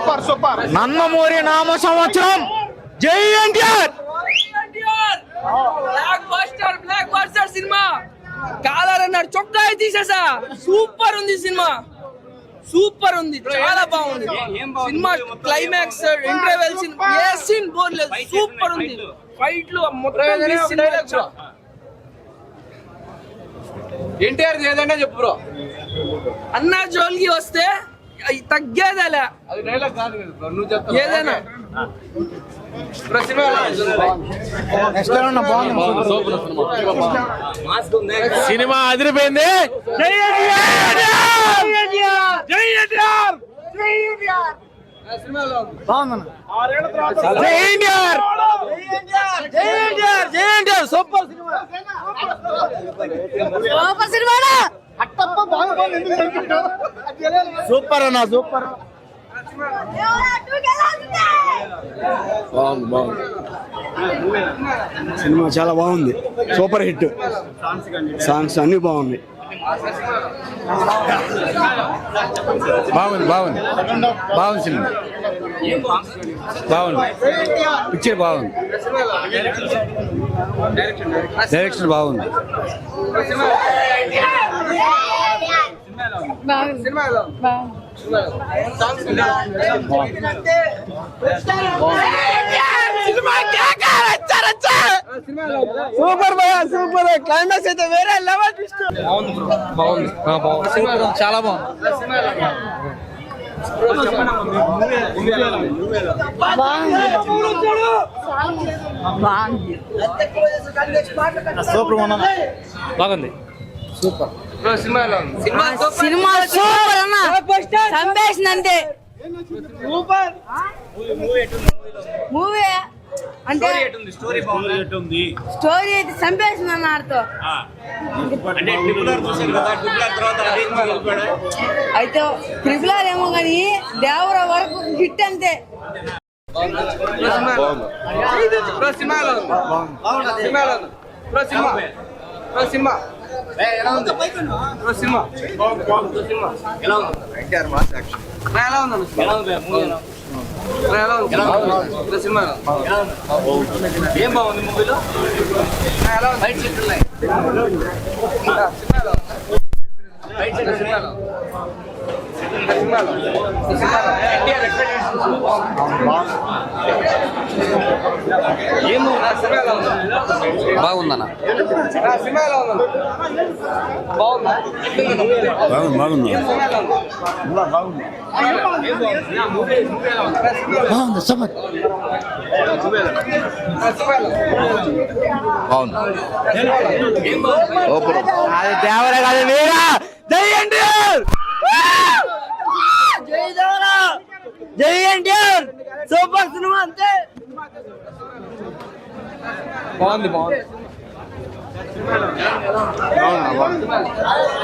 Super super. Nandamuri నామ సంవత్సరం. జై NTR! Blockbuster blockbuster cinema. Collar అన్నాడు చొక్కా తీసేసా. సూపర్ ఉంది సినిమా. సూపర్ ఉంది చాలా బాగుంది. Cinema climax interval cinema. ఏ సీన్ బోర్లేదు సూపర్ ఉంది. ఫైట్లు ఎన్టీఆర్ ఏదైనా చెప్పు బ్రో అన్నా జోలికి వస్తే తగ్గేదేలే. ఏదైనా. సినిమా సినిమా అదిరిపోయింది. జై ఎన్టీఆర్! జై ఎన్టీఆర్! సూపర్ అన్న సూపర్. బాగుంది బాగుంది. సినిమా చాలా బాగుంది. Super hit. సాంగ్స్ అన్ని బాగున్నాయి. బాగుంది బాగుంది. బాగుంది సినిమా. బాగుంది. పిక్చర్ బాగుంది. డైరెక్షన్ బాగుంది. బాగుంది. Super super. క్లైమాక్స్ అయితే వేరే లెవెల్ ట్విస్ట్ చాలా బాగుంది. బాగుంది. బాగుంది. బ్రో సినిమా ఎలా ఉంది సినిమా సినిమా సూపర్. అన్న. చంపేసింది అంతే. మూవీ అంటే స్టోరీ అయితే చంపేసింది అన్న ఆడితో. అయితే ట్రిపుల్ ఆర్ ఏమో కానీ దేవర వరకు హిట్ అంతే. సినిమా ఉంది? సినిమా. ఎలా ఉంది సినిమా బ్రో సినిమా ఎలా ఉంది బ్రో సినిమా బ్రో సినిమా ఎలా ఉంది ఎన్టీఆర్ మాస్ యాక్షన్ ఎలా ఉంది ఎలా ఉంది మూవీ ఎలా ఉంది ఎలా ఉంది బ్రో సినిమా ఎలా ఉంది ఏం బాగుంది మూవీలో ఎలా ఉంది బయట చెట్లు ఉన్నాయి సినిమా ఎలా ఉంది బయట చెట్లు సినిమా ఎలా ఉంది సినిమా ఎలా ఉంది సినిమా ఎలా ఉంది ఎన్టీఆర్ ఎక్స్పెక్టేషన్స్ ఏం మూవీ సినిమా ఎలా ఉంది బాగుందన్న ఆ సినిమా ఎలా ఉంది? బాగుందా. సూపర్. అది దేవర కాదు వీరా! జై ఎన్టీఆర్! జై దేవర జై ఎన్టీఆర్! సూపర్ సినిమా అంతే. బాగుంది బాగుంది